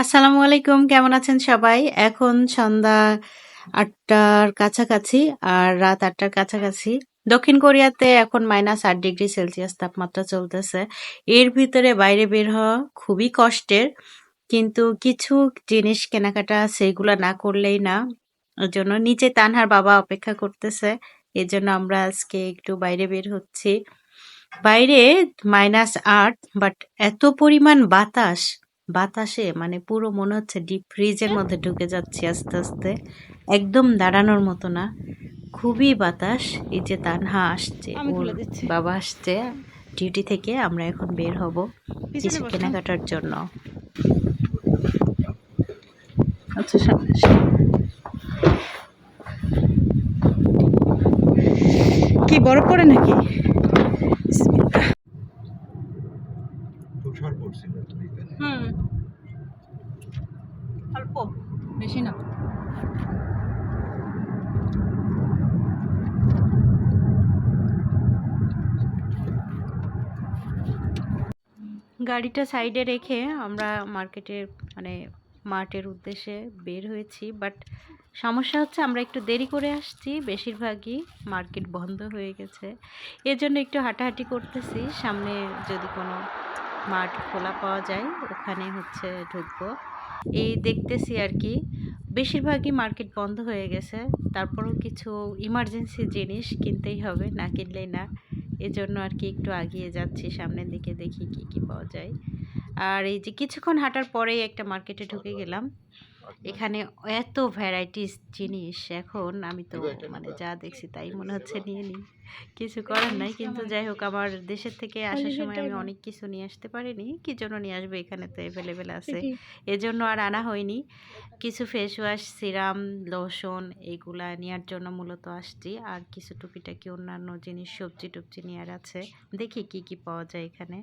আসসালামু আলাইকুম, কেমন আছেন সবাই? এখন সন্ধ্যা আটটার কাছাকাছি আর রাত আটটার কাছাকাছি। দক্ষিণ কোরিয়াতে এখন মাইনাস আট ডিগ্রি সেলসিয়াস তাপমাত্রা চলতেছে। এর ভিতরে বাইরে বের হওয়া খুবই কষ্টের, কিন্তু কিছু জিনিস কেনাকাটা সেগুলো না করলেই না। ওর জন্য নিচে তানহার বাবা অপেক্ষা করতেছে এর জন্য আমরা আজকে একটু বাইরে বের হচ্ছি। বাইরে মাইনাস আট, বাট এত পরিমাণ বাতাস বাতাসে মানে পুরো মনে হচ্ছে ডিপ ফ্রিজের মধ্যে ঢুকে যাচ্ছি আস্তে আস্তে। একদম দাঁড়ানোর মতো না। খুবই বাতাস। এই যে তানহা আসছে ওর বাবা আসছে। ডিউটি থেকে আমরা এখন বের হব কিছু কেনাকাটার জন্য। আচ্ছা সামনে কি বরফ পড়ে নাকি? হুম। অল্প, বেশি না। গাড়িটা সাইডে রেখে আমরা মার্কেটের মানে মার্টের উদ্দেশ্যে বের হয়েছি, বাট সমস্যা হচ্ছে আমরা একটু দেরি করে আসছি, বেশিরভাগই মার্কেট বন্ধ হয়ে গেছে। এর জন্য একটু হাঁটাহাঁটি করতেছি, সামনে যদি কোনো মার্ট খোলা পাওয়া যায়, ওখানে হচ্ছে ঢুকবো। এই দেখতেছি আর কি, বেশিরভাগই মার্কেট বন্ধ হয়ে গেছে, তারপরেও কিছু ইমার্জেন্সি জিনিস কিনতেই হবে, না কিনলেই না। এজন্য আর কি একটু আগিয়ে যাচ্ছি, সামনের দিকে দেখি কি কি পাওয়া যায়। আর এই যে কিছুক্ষণ হাঁটার পরেই একটা মার্কেটে ঢুকে গেলাম। এখানে এত ভ্যারাইটিস জিনিস এখন আমি তো মানে যা দেখছি তাই মনে হচ্ছে নিয়ে নিই। কিছু করার নাই কিন্তু যাই হোক আমার দেশের থেকে আসার সময় আমি অনেক কিছু নিয়ে আসতে পারিনি। কি জন্য নিয়ে আসব? এখানে তো অ্যাভেলেবেল আছে। এজন্য আর আনা হয়নি। কিছু ফেস ওয়াশ সিরাম লোশন এগুলা নেওয়ার জন্য মূলত আসছি। আর কিছু টুকিটাকি অন্যান্য জিনিস সবজি টবজি নেওয়ার আছে। দেখি কি কি পাওয়া যায় এখানে।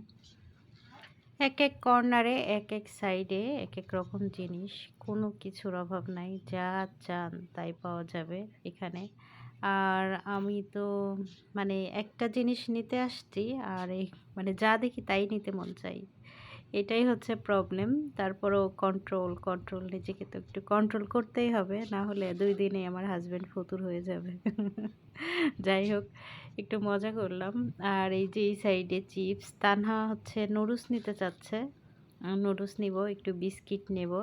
এক এক কর্নারে এক এক সাইডে এক এক রকম জিনিস। কোনো কিছুর অভাব নাই, যা চান তাই পাওয়া যাবে এখানে। আর আমি তো মানে একটা জিনিস নিতে আসছি, আর এই মানে যা দেখি তাই নিতে মন চাই। এটাই হচ্ছে প্রবলেম তারপরও কন্ট্রোল কন্ট্রোল নিজেকে তো একটু কন্ট্রোল করতেই হবে, না হলে দুই দিনে আমার হাজব্যান্ড ফতুর হয়ে যাবে। যাই হোক। একটু মজা করলাম। আর এই যে এই সাইডে চিপস, তানহা হচ্ছে নুডলস নিতে চাচ্ছে। নুডলস নিব, একটু বিস্কিট নেব।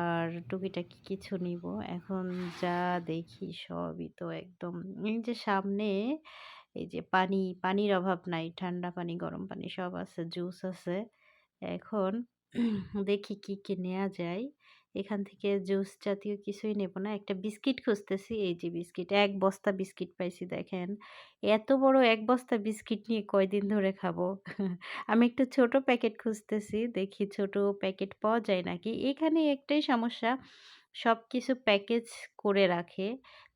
আর টুকিটাকি কিছু নিব। এখন যা দেখি সবই তো একদম, এই যে সামনে এই যে পানি, পানির অভাব নাই, ঠান্ডা পানি, গরম পানি সব আছে, জুস আছে। এখন দেখি কি কি নেওয়া যায়। এখান থেকে জুস জাতীয় কিছুই নেব না। একটা বিস্কিট খুঁজতেছি, এই যে বিস্কিট, এক বস্তা বিস্কিট পাইছি দেখেন। এত বড় এক বস্তা বিস্কিট নিয়ে কয়দিন ধরে খাব? আমি একটু ছোট প্যাকেট খুঁজতেছি, দেখি ছোট প্যাকেট পাওয়া যায় নাকি? এখানে একটাই সমস্যা সব কিছু প্যাকেজ করে রাখে।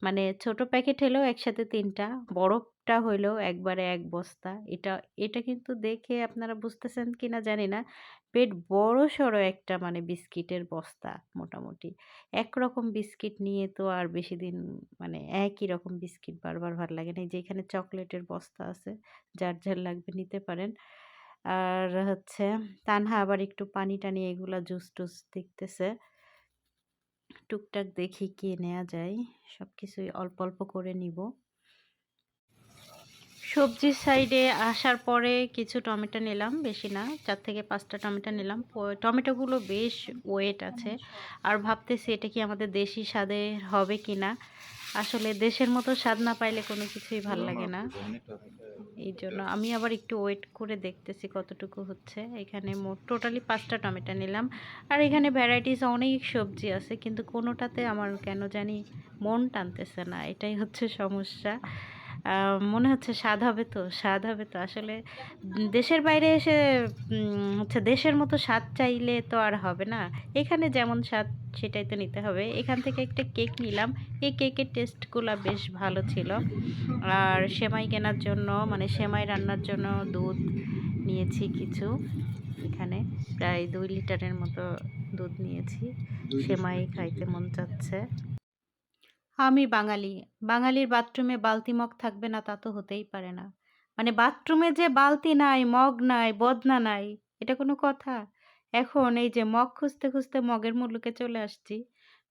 মানে ছোট প্যাকেট হলেও একসাথে তিনটা, বড়টা হইলেও একবারে এক বস্তা। এটা এটা কিন্তু দেখে আপনারা বুঝতেছেন কি না জানি না। পেট বড় সড়ো একটা মানে বিস্কিটের বস্তা মোটামুটি। একরকম বিস্কিট নিয়ে তো আর বেশি দিন মানে একই রকম বিস্কিট বারবার ভালো লাগে না। এই যে এখানে চকলেটের বস্তা আছে, যার যার লাগবে নিতে পারেন। আর হচ্ছে তানহা আবার একটু পানি টানি এগুলো জুস টুস দেখতেছে। টুকটাক দেখি কি নেওয়া যায়। সব কিছুই অল্প অল্প করে নিব। সবজির সাইডে আসার পরে কিছু টমেটো নিলাম বেশি না। চার থেকে পাঁচটা টমেটো নিলাম। টমেটোগুলো বেশ ওয়েট আছে। আর ভাবতেছি এটা কি আমাদের দেশি স্বাদের হবে কি না আসলে দেশের মতো স্বাদ না পাইলে কোনো কিছুই ভালো লাগে না। এই জন্য আমি আবার একটু ওয়েট করে দেখতেছি কতটুকু হচ্ছে। এখানে মোট টোটালি পাঁচটা টমেটো নিলাম। আর এখানে ভ্যারাইটিস অনেক সবজি আছে কিন্তু কোনোটাতে আমার কেন জানি মন টানতেছে না এটাই হচ্ছে সমস্যা। মনে হচ্ছে স্বাদ হবে তো স্বাদ হবে তো। আসলে দেশের বাইরে এসে হচ্ছে দেশের মতো স্বাদ চাইলে তো আর হবে না। এখানে যেমন স্বাদ সেটাই তো নিতে হবে। এখান থেকে একটা কেক নিলাম। এই কেকের টেস্টগুলো বেশ ভালো ছিল। আর সেমাই কেনার জন্য মানে সেমাই রান্নার জন্য দুধ নিয়েছি কিছু। এখানে প্রায় দুই লিটারের মতো দুধ নিয়েছি। সেমাই খাইতে মন চাচ্ছে। আমি বাঙালি। বাঙালির বাথরুমে বালতি মগ থাকবে না তা তো হতেই পারে না। মানে বাথরুমে যে বালতি নাই, মগ নাই, বদনা নাই, এটা কোনো কথা? এখন এই যে মগ খুঁজতে খুঁজতে মগের মুলুকে চলে আসছি।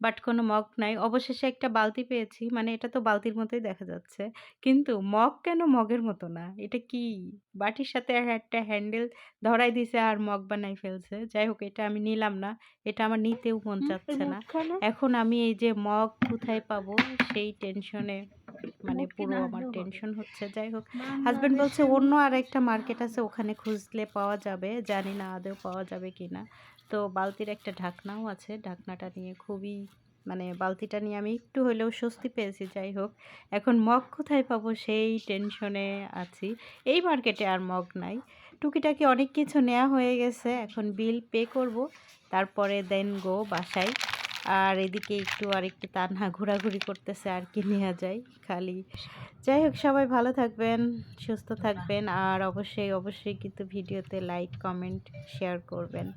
বাট কোনো মগ নাই। অবশেষে একটা বালতি পেয়েছি। মানে এটা তো বালতির মতোই দেখা যাচ্ছে। কিন্তু মগ কেন মগের মতো না? এটা কি? বাটির সাথে একটা হ্যান্ডেল ধরাই দিছে আর মগ বানাই ফেলছে। যাই হোক এটা আমি নিলাম না। এটা আমার নিতেও মন চাচ্ছে না। এখন আমি এই যে মগ কোথায় পাবো সেই টেনশনে মানে পুরো আমার টেনশন হচ্ছে। যাই হোক হাজব্যান্ড বলছে অন্য আর একটা মার্কেট আছে ওখানে খুঁজলে পাওয়া যাবে। জানি না আদৌ পাওয়া যাবে কি না তো বালতির একটা ঢাকনাও আছে। ঢাকনাটা নিয়ে খুবই মানে বালতিটা নিয়ে আমি একটু হলেও স্বস্তি পেয়েছি যাই হোক। এখন মগ কোথায় পাবো? সেই টেনশনে আছি। এই মার্কেটে আর মগ নাই। টুকিটাকি অনেক কিছু নেওয়া হয়ে গেছে। এখন বিল পে করব। তারপরে দেন গো বাসায়। আর এদিকে একটু আর একটু তানহা ঘোরাঘুরি করতেছে আর কি নেওয়া যায় খালি। যাই হোক, সবাই ভালো থাকবেন, সুস্থ থাকবেন আর অবশ্যই অবশ্যই কিন্তু ভিডিওতে লাইক কমেন্ট শেয়ার করবেন।